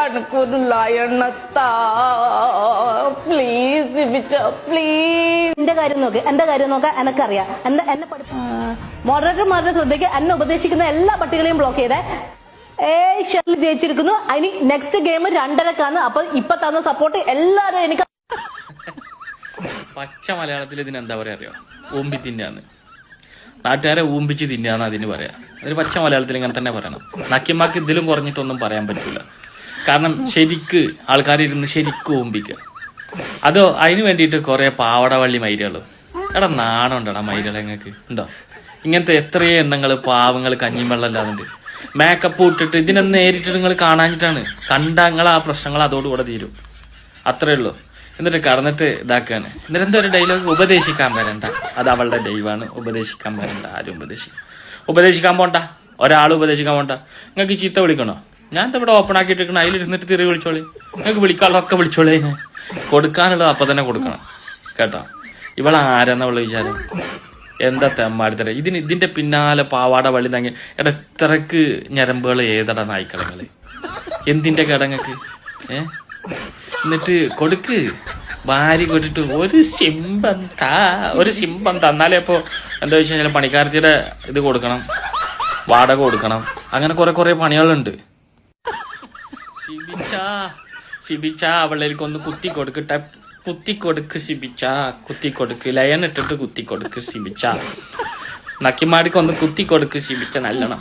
എനക്കൊരു ലയണത്താ please please എന്റെ കാര്യം നോക്ക് എന്റെ കാര്യം നോക്കാൻ എനക്കറിയാം. എന്നെ എന്നെ മോഡറേറ്റർമാരുടെ ശ്രദ്ധയ്ക്ക് എന്നെ ഉപദേശിക്കുന്ന എല്ലാ പട്ടികളെയും ബ്ലോക്ക് ചെയ്തേ. ഏയ് ഷെറിൽ ജയിച്ചിരിക്കുന്നു. അതിന് നെക്സ്റ്റ് ഗെയിം രണ്ടരക്കാണ്. അപ്പൊ ഇപ്പൊ തന്ന സപ്പോർട്ട് എല്ലാരും എനിക്ക് പച്ച മലയാളത്തിൽ ഇതിന് എന്താ പറയാ അറിയോ? ഓമ്പിത്തിന്റെ നാട്ടുകാരെ ഊമ്പിച്ച് തിന്നാന്ന് അതിന് പറയാ. ഒരു പച്ച മലയാളത്തിൽ ഇങ്ങനെ തന്നെ പറയണം. നക്കിമാക്ക് ഇതിലും കുറഞ്ഞിട്ടൊന്നും പറയാൻ പറ്റില്ല കാരണം ശരിക്ക് ആൾക്കാർ ഇരുന്ന് ശരിക്കും ഊമ്പിക്കുക അതോ അതിന് വേണ്ടിയിട്ട് കുറെ പാവടവള്ളി മൈരകളും. എടാ നാണം ഉണ്ടടാ ഉണ്ടോ? ഇങ്ങനത്തെ എത്രയോ എണ്ണങ്ങൾ പാവങ്ങൾ കഞ്ഞിയും വെള്ളം ഇല്ലാതുണ്ട്. മേക്കപ്പ് ഇട്ടിട്ട് ഇതിനെ നേരിട്ട് നിങ്ങൾ കാണാഞ്ഞിട്ടാണ്. കണ്ടങ്ങൾ ആ പ്രശ്നങ്ങൾ അതോടുകൂടെ തീരും. അത്രേ ഉള്ളൂ. എന്നിട്ട് കടന്നിട്ട് ഇതാക്കാണ്. എന്നിട്ട് എന്തോ ഒരു ഡയലോഗ് ഉപദേശിക്കാൻ വരണ്ട. അത് അവളുടെ ദൈവമാണ്. ഉപദേശിക്കാൻ വരണ്ട. ആരും ഉപദേശിക്കും ഉപദേശിക്കാൻ പോണ്ട. ഒരാൾ ഉപദേശിക്കാൻ പോണ്ട. നിങ്ങൾക്ക് ചീത്ത വിളിക്കണോ? ഞാൻ ഇവിടെ ഓപ്പൺ ആക്കിയിട്ടിരിക്കണം. അതിലിരുന്നിട്ട് തിരി വിളിച്ചോളി. നിങ്ങൾക്ക് വിളിക്കാനുള്ളതൊക്കെ വിളിച്ചോളി കൊടുക്കാനുള്ളത് അപ്പൊ തന്നെ കൊടുക്കണം. കേട്ടോ? ഇവൾ ആരാന്നുള്ള വിചാരം? എന്താ തെമ്മാടിത്തര? ഇതിന് ഇതിന്റെ പിന്നാലെ പാവാട വള്ളി തങ്ങി എടാ ഇത്രക്ക് ഞരമ്പുകൾ ഏതടാ നായ്ക്കളങ്ങൾ? എന്തിന്റെ കടങ്ങക്ക് ഏ? എന്നിട്ട് കൊടുക്ക്. ഭാര്യ കൊടുത്തിട്ട് ഒരു സിംബം താ ഒരു സിംബം തന്നാലേ ഇപ്പോ എന്താ വെച്ച് കഴിഞ്ഞാൽ പണിക്കാർത്തിയുടെ ഇത് കൊടുക്കണം വാടക കൊടുക്കണം. അങ്ങനെ കുറെ കുറെ പണികളുണ്ട്. ശിബിച്ചാ ശിബിച്ചാ അവളിലേക്ക് ഒന്ന് കുത്തി കൊടുക്കട്ടെ കുത്തി കൊടുക്ക് ശിബിച്ച കുത്തി കൊടുക്ക്. ലയൻ ഇട്ടിട്ട് കുത്തി കൊടുക്ക് ശിബിച്ച. നക്കിമാടിക്ക് ഒന്ന് കുത്തി കൊടുക്ക് ശിബിച്ച നല്ലോണം.